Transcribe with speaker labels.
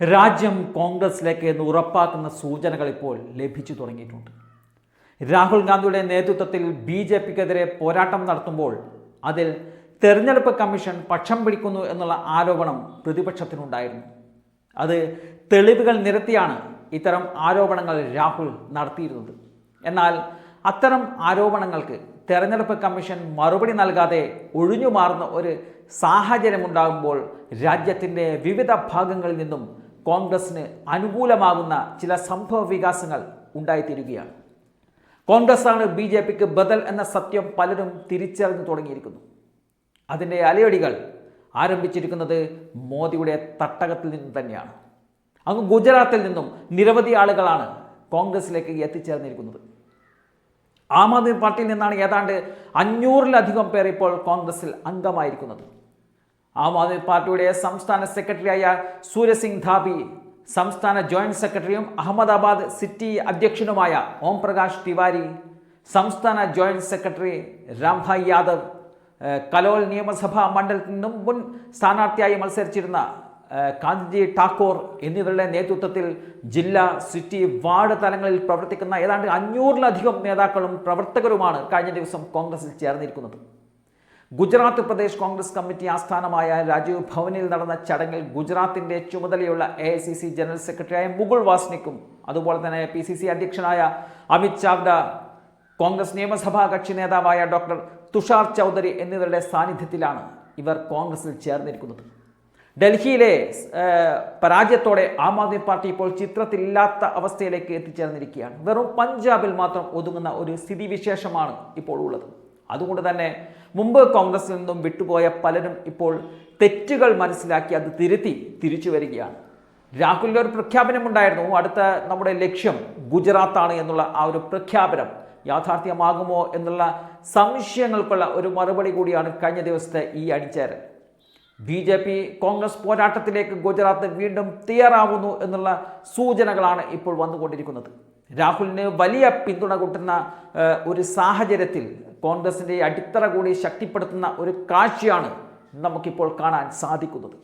Speaker 1: രാജ്യം കോൺഗ്രസിലേക്ക് എന്ന് ഉറപ്പാക്കുന്ന സൂചനകൾ ഇപ്പോൾ ലഭിച്ചു തുടങ്ങിയിട്ടുണ്ട്. രാഹുൽ ഗാന്ധിയുടെ നേതൃത്വത്തിൽ ബി ജെ പിക്കെതിരെ പോരാട്ടം നടത്തുമ്പോൾ അതിൽ തെരഞ്ഞെടുപ്പ് കമ്മീഷൻ പക്ഷം പിടിക്കുന്നു എന്നുള്ള ആരോപണം പ്രതിപക്ഷത്തിനുണ്ടായിരുന്നു. അത് തെളിവുകൾ നിരത്തിയാണ് ഇത്തരം ആരോപണങ്ങൾ രാഹുൽ നടത്തിയിരുന്നത്. എന്നാൽ അത്തരം ആരോപണങ്ങൾക്ക് തെരഞ്ഞെടുപ്പ് കമ്മീഷൻ മറുപടി നൽകാതെ ഒഴിഞ്ഞു മാറുന്ന ഒരു സാഹചര്യമുണ്ടാകുമ്പോൾ രാജ്യത്തിന്റെ വിവിധ ഭാഗങ്ങളിൽ നിന്നും കോൺഗ്രസിന് അനുകൂലമാകുന്ന ചില സംഭവ വികാസങ്ങൾ ഉണ്ടായിത്തീരുകയാണ്. കോൺഗ്രസ്സാണ് ബി ജെ പിക്ക് ബദൽ എന്ന സത്യം പലരും തിരിച്ചറിഞ്ഞു തുടങ്ങിയിരിക്കുന്നു. അതിന്റെ അലയടികൾ ആരംഭിച്ചിരിക്കുന്നത് മോദിയുടെ തട്ടകത്തിൽ നിന്ന് തന്നെയാണ്. അങ്ങ് ഗുജറാത്തിൽ നിന്നും നിരവധി ആളുകളാണ് കോൺഗ്രസിലേക്ക് എത്തിച്ചേർന്നിരിക്കുന്നത്. ആം ആദ്മി പാർട്ടിയിൽ നിന്നാണ് ഏതാണ്ട് അഞ്ഞൂറിലധികം പേർ ഇപ്പോൾ കോൺഗ്രസിൽ അംഗമായിരിക്കുന്നത്. ആം ആദ്മി പാർട്ടിയുടെ സംസ്ഥാന സെക്രട്ടറിയായ സൂര്യസിംഗ് ധാബി സംസ്ഥാന ജോയിന്റ് സെക്രട്ടറിയും അഹമ്മദാബാദ് സിറ്റി അധ്യക്ഷനുമായ ഓം പ്രകാശ് തിവാരി സംസ്ഥാന ജോയിന്റ് സെക്രട്ടറി രാംഭായ് യാദവ് കലോൽ നിയമസഭാ മണ്ഡലത്തിൽ നിന്നും മുൻ സ്ഥാനാർത്ഥിയായി മത്സരിച്ചിരുന്ന കാന്തിജി ഠാക്കൂർ എന്നിവരുടെ നേതൃത്വത്തിൽ ജില്ലാ സിറ്റി വാർഡ് തലങ്ങളിൽ പ്രവർത്തിക്കുന്ന ഏതാണ്ട് അഞ്ഞൂറിലധികം നേതാക്കളും പ്രവർത്തകരുമാണ് കഴിഞ്ഞ ദിവസം കോൺഗ്രസിൽ ചേർന്നിരിക്കുന്നത്. ഗുജറാത്ത് പ്രദേശ് കോൺഗ്രസ് കമ്മിറ്റി ആസ്ഥാനമായ രാജീവ് ഭവനിൽ നടന്ന ചടങ്ങിൽ ഗുജറാത്തിന്റെ ചുമതലയുള്ള എ ജനറൽ സെക്രട്ടറിയായ മുകുൾ വാസ്നിക്കും അതുപോലെ തന്നെ പി അധ്യക്ഷനായ അമിത് ചാവ്ഡ കോൺഗ്രസ് നിയമസഭാ കക്ഷി നേതാവായ ഡോക്ടർ തുഷാർ ചൗധരി എന്നിവരുടെ സാന്നിധ്യത്തിലാണ് ഇവർ കോൺഗ്രസിൽ ചേർന്നിരിക്കുന്നത്. ഡൽഹിയിലെ പരാജയത്തോടെ ആം ആദ്മി പാർട്ടി ഇപ്പോൾ ചിത്രത്തിലില്ലാത്ത അവസ്ഥയിലേക്ക് എത്തിച്ചേർന്നിരിക്കുകയാണ്. വെറും പഞ്ചാബിൽ മാത്രം ഒതുങ്ങുന്ന ഒരു സ്ഥിതിവിശേഷമാണ് ഇപ്പോൾ ഉള്ളത്. അതുകൊണ്ട് തന്നെ മുമ്പ് കോൺഗ്രസിൽ നിന്നും വിട്ടുപോയ പലരും ഇപ്പോൾ തെറ്റുകൾ മനസ്സിലാക്കി അത് തിരുത്തി തിരിച്ചു വരികയാണ്. രാഹുലിന്റെ ഒരു പ്രഖ്യാപനമുണ്ടായിരുന്നു അടുത്ത നമ്മുടെ ലക്ഷ്യം ഗുജറാത്താണ് എന്നുള്ള ആ ഒരു പ്രഖ്യാപനം യാഥാർത്ഥ്യമാകുമോ എന്നുള്ള സംശയങ്ങൾക്കുള്ള ഒരു മറുപടി കൂടിയാണ് കഴിഞ്ഞ ദിവസത്തെ ഈ അണിചേരൽ. ബി ജെ പി കോൺഗ്രസ് പോരാട്ടത്തിലേക്ക് ഗുജറാത്ത് വീണ്ടും തയ്യാറാവുന്നു എന്നുള്ള സൂചനകളാണ് ഇപ്പോൾ വന്നുകൊണ്ടിരിക്കുന്നത്. രാഹുലിന് വലിയ പിന്തുണ കൂട്ടുന്ന ഒരു സാഹചര്യത്തിൽ കോൺഗ്രസിന്റെ അടിത്തറ കൂടി ശക്തിപ്പെടുത്തുന്ന ഒരു കാഴ്ചയാണ് നമുക്കിപ്പോൾ കാണാൻ സാധിക്കുന്നത്.